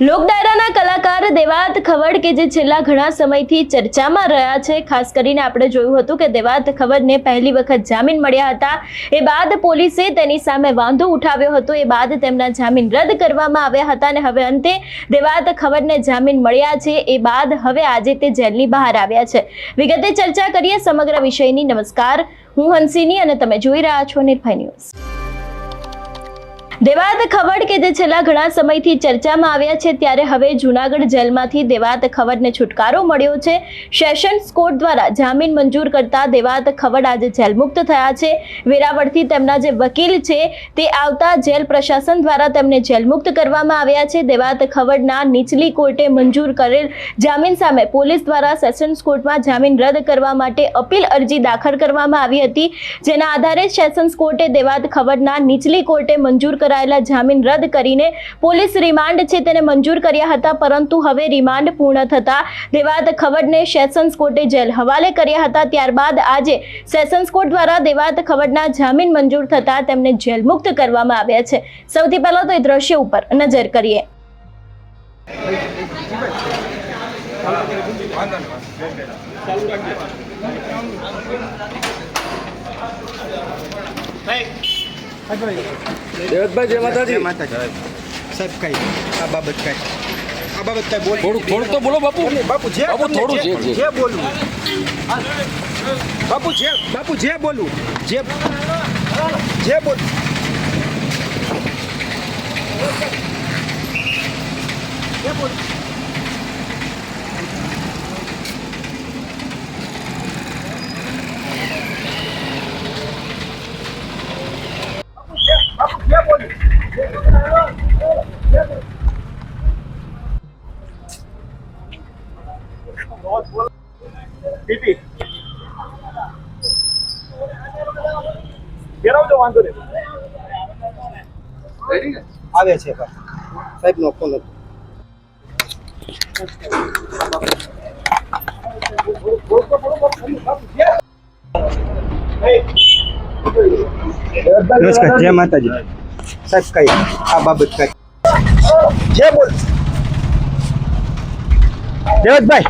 લોકડાયરાના કલાકાર દેવાત ખવડ કે જે છેલ્લા ઘણા સમયથી ચર્ચામાં રહ્યા છે, ખાસ કરીને આપણે જોયું હતું કે દેવાત ખવડને પહેલી વખત જામીન મળ્યા હતા. એ બાદ પોલીસે તેની સામે વાંધો ઉઠાવ્યો હતો. એ બાદ તેમના જામીન રદ કરવામાં આવ્યા હતા અને હવે અંતે દેવાત ખવડને જામીન મળ્યા છે. એ બાદ હવે આજે તે જેલની બહાર આવ્યા છે. વિગતે ચર્ચા કરીએ સમગ્ર વિષયની. નમસ્કાર. હું હંસિની અને તમે જોઈ રહ્યા છો નિર્ભય ન્યૂઝ. દેવાત ખવડ કે જે છેલ્લા ઘણા સમયથી ચર્ચામાં આવ્યા છે, ત્યારે હવે જૂનાગઢ જેલમાંથી દેવાત ખવડને છુટકારો મળ્યો છે. સેશન્સ કોર્ટ દ્વારા જામીન મંજૂર કરતા દેવાત ખવડ આજે જેલમુક્ત થયા છે. વેરાવળથી તેમના જે વકીલ છે, તે આવતા જેલ પ્રશાસન દ્વારા તેમને જેલમુક્ત કરવામાં આવ્યા છે. દેવાત ખવડના નીચલી કોર્ટે મંજૂર કરેલ જામીન સામે પોલીસ દ્વારા સેશન્સ કોર્ટમાં જામીન રદ કરવા માટે અપીલ અરજી દાખલ કરવામાં આવી હતી. જેના આધારે સેશન્સ કોર્ટે દેવાત ખવડના નીચલી કોર્ટે મંજૂર કરાયેલા જામીન રદ કરીને પોલીસ રિમાન્ડ છે તેને મંજૂર કર્યા હતા, પરંતુ હવે રિમાન્ડ પૂર્ણ થતા દેવાત ખવડને સેશન્સ કોર્ટે જેલ હવાલે કર્યા હતા. ત્યારબાદ આજે સેશન્સ કોર્ટ દ્વારા દેવાત ખવડના જામીન મંજૂર થતા તેમને જેલ મુક્ત કરવામાં આવ્યા છે. સૌથી પહેલા તો એ દ્રશ્ય ઉપર નજર કરીએ. દેવતભાઈ જય માતાજી. માતાજી. સાહેબ કઈ આ બાબત કઈ. આ બાબત કઈ બોલ થોડું થોડું તો બોલો બાપુ. બાપુ જે બાપુ, થોડું જે. જે- બોલવું. બાપુ જે બાપુ જે બોલવું. જે જે બોલ જે બોલ બાપુ જે બાપુ જે બોલવું પીપી ઘેરાવજો વાંધો નહીં આવે છે સાહેબ નો ફોન હતો નમસ્કાર જય માતાજી. સાહેબ કઈ આ બાબત કઈ. જે બોલ. દેવતભાઈ.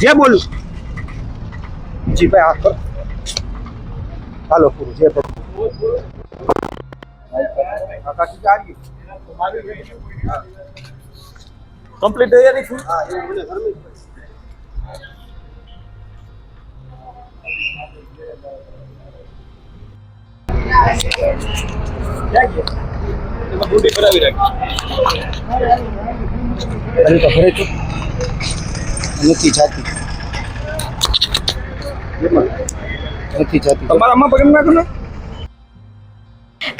જે બોલું. જી ભાઈ આ કરો હાલો પૂરું જે બોલું કમ્પ્લીટ તૈયારી છું હા મને અરે તો છું નથી જાતી નથી જાતી તમારા અમ્મા પકડી ના ને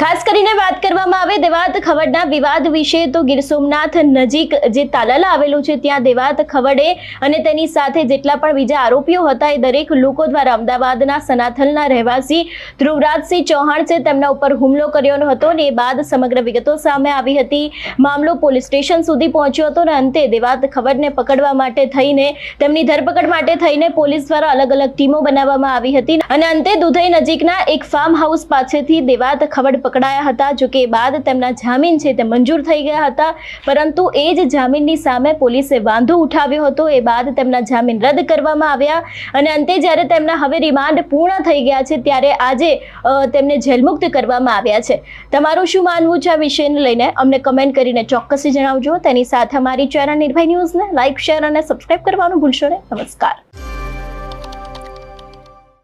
ખાસ કરીને વાત કરવામાં આવે દેવાત ખવડના વિવાદ વિશે, તો ગીર સોમનાથ નજીક જે તાલાલા આવેલું છે, ત્યાં દેવાત ખવડે અને તેની સાથે જેટલા પણ બીજા આરોપીઓ હતા, એ દરેક લોકો દ્વારા અમદાવાદના સનાથલના રહેવાસી ધ્રુવરાજસિંહ ચૌહાણ છે, તેમના ઉપર હુમલો કર્યો હતો અને એ બાદ સમગ્ર વિગતો સામે આવી હતી. મામલો પોલીસ સ્ટેશન સુધી પહોંચ્યો હતો અને અંતે દેવાત ખવડને પકડવા માટે થઈને, તેમની ધરપકડ માટે થઈને પોલીસ દ્વારા અલગ અલગ ટીમો બનાવવામાં આવી હતી અને અંતે દુધઈ નજીકના એક ફાર્મ હાઉસ પાસેથી દેવાત ખવડ પકડાયા હતા, જો કે બાદ તેમના જામીન છે તે મંજૂર થઈ ગયા હતા. પરંતુ એ જ જામીનની સામે પોલીસે વાંધો ઉઠાવ્યો હતો. એ બાદ તેમના જામીન રદ કરવામાં આવ્યા અને અંતે જ્યારે તેમના હવે રિમાન્ડ પૂર્ણ થઈ ગયા છે, ત્યારે આજે તેમને જેલમુક્ત કરવામાં આવ્યા છે. તમારું શું માનવું છે આ વિષયને લઈને? અમને કમેન્ટ કરીને ચોક્કસથી જણાવજો. તેની સાથે અમારી ચેનલ નિર્ભય ન્યૂઝને લાઇક શેર અને સબસ્ક્રાઇબ કરવાનું ભૂલશો નહીં. નમસ્કાર.